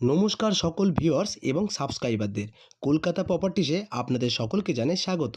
নমস্কার সকল ভিউয়ার্স এবং সাবস্ক্রাইবারদের। কলকাতা প্রপার্টিসে আপনাদের সকলকে জানাই স্বাগত।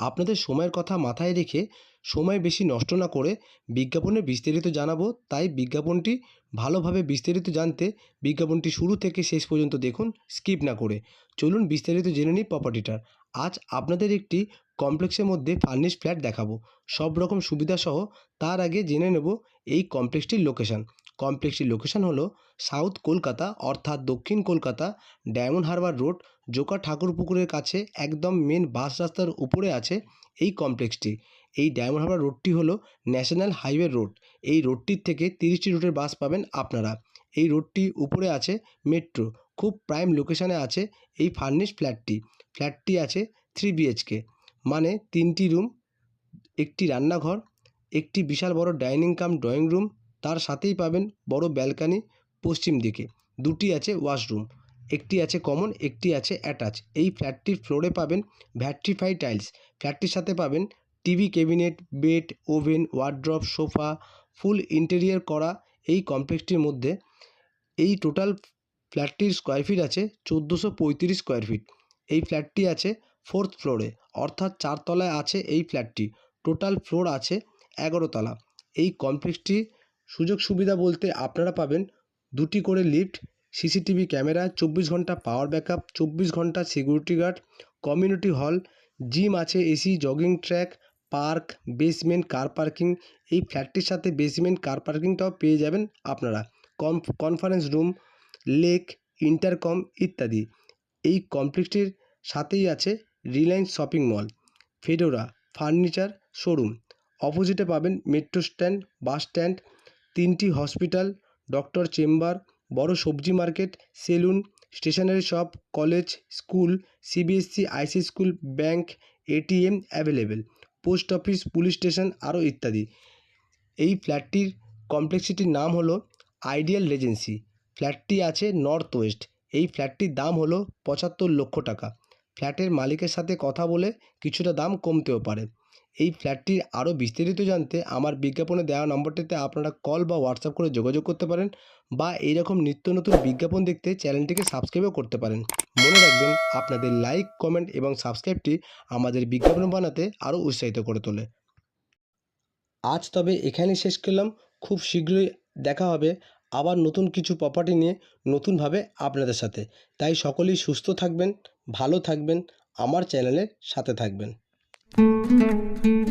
আপনাদের সময়ের কথা মাথায় রেখে সময় বেশি নষ্ট না করে বিজ্ঞাপনের বিস্তারিত জানাব। তাই বিজ্ঞাপনটি ভালোভাবে বিস্তারিত জানতে বিজ্ঞাপনটি শুরু থেকে শেষ পর্যন্ত দেখুন, স্কিপ না করে। চলুন বিস্তারিত জেনে নিই প্রপার্টিটার আজ আপনাদের একটি কমপ্লেক্সের মধ্যে ফার্নিশ ফ্ল্যাট দেখাবো। সব রকম সুবিধাসহ তার আগে জেনে নেব এই কমপ্লেক্সটির লোকেশন কমপ্লেক্সটির লোকেশন হলো সাউথ কলকাতা অর্থাৎ দক্ষিণ Kolkata diamond harbour road Joka ঠাকুরপুকুরের কাছে একদম মেন বাস রাস্তার উপরে আছে এই কমপ্লেক্সটি এই ডায়মন্ড হারবার রোডটি হলো ন্যাশনাল হাইওয়ে রোড এই রোডটির থেকে তিরিশটি রুটের বাস পাবেন আপনারা। এই রোডটি উপরে আছে মেট্রো খুব প্রাইম লোকেশানে আছে এই ফার্নিশ ফ্ল্যাটটি ফ্ল্যাটটি আছে থ্রি বিএইচকে মানে তিনটি রুম একটি রান্নাঘর, একটি বিশাল বড় ডাইনিং কাম ড্রয়িং রুম তার সাথেই পাবেন বড় ব্যালকানি পশ্চিম দিকে। দুটি আছে ওয়াশরুম, একটি আছে কমন, একটি আছে অ্যাটাচ। এই ফ্ল্যাটটির ফ্লোরে পাবেন ভ্যাট্রিফাই টাইলস। ফ্ল্যাটটির সাথে পাবেন TV, cabinet, bed, oven, wardrobe, sofa, full interior করা এই কমপ্লেক্সটির মধ্যে। এই টোটাল ফ্ল্যাটটির স্কোয়ার ফিট আছে চোদ্দোশো পঁয়ত্রিশ স্কোয়ার ফিট। এই ফ্ল্যাটটি আছে ফোর্থ ফ্লোরে, অর্থাৎ চারতলায় আছে এই ফ্ল্যাটটি। টোটাল ফ্লোর আছে এগারো তলা। এই কমপ্লেক্সটি সুযোগ সুবিধা বলতে আপনারা পাবেন দুটি করে লিফট, সিসিটিভি ক্যামেরা, চব্বিশ ঘণ্টা পাওয়ার ব্যাকআপ, চব্বিশ ঘণ্টা security guard, community hall, gym আছে, AC, jogging track, park, basement, car parking. এই ফ্ল্যাটটির সাথে বেসমেন্ট, কার পার্কিংটাও পেয়ে যাবেন আপনারা। কনফারেন্স রুম, লেক, ইন্টারকম ইত্যাদি। এই কমপ্লেক্সটির সাথেই আছে Reliance shopping mall, Fedora furniture showroom. অপোজিটে পাবেন মেট্রো স্ট্যান্ড, বাস স্ট্যান্ড তিনটি হসপিটাল, ডক্টর চেম্বার, বড় সবজি market, salon, stationery shop, college, school CBSE IC school, bank, ATM available, post office, police station আরও ইত্যাদি। এই ফ্ল্যাটটির কমপ্লেক্সিটির নাম হলো আইডিয়াল রেজেন্সি। ফ্ল্যাটটি আছে নর্থ ওয়েস্ট। এই ফ্ল্যাটটির দাম হলো পঁচাত্তর লক্ষ টাকা। ফ্ল্যাটের মালিকের সাথে কথা বলে কিছুটা দাম কমতেও পারে। এই ফ্ল্যাটটির আরও বিস্তারিত জানতে আমার বিজ্ঞাপনে দেওয়া নম্বরটিতে আপনারা কল বা হোয়াটসঅ্যাপ করে যোগাযোগ করতে পারেন বা এইরকম নিত্য নতুন বিজ্ঞাপন দেখতে চ্যানেলটিকে সাবস্ক্রাইবও করতে পারেন। মনে রাখবেন, আপনাদের লাইক, কমেন্ট এবং সাবস্ক্রাইবটি আমাদের বিজ্ঞাপন বানাতে আরও উৎসাহিত করে তোলে। আজ তবে এখানেই শেষ করলাম। খুব শীঘ্রই দেখা হবে আবার নতুন কিছু প্রপার্টি নিয়ে নতুনভাবে আপনাদের সাথে। তাই সকলেই সুস্থ থাকবেন, ভালো থাকবেন, আমার চ্যানেলের সাথে থাকবেন। Música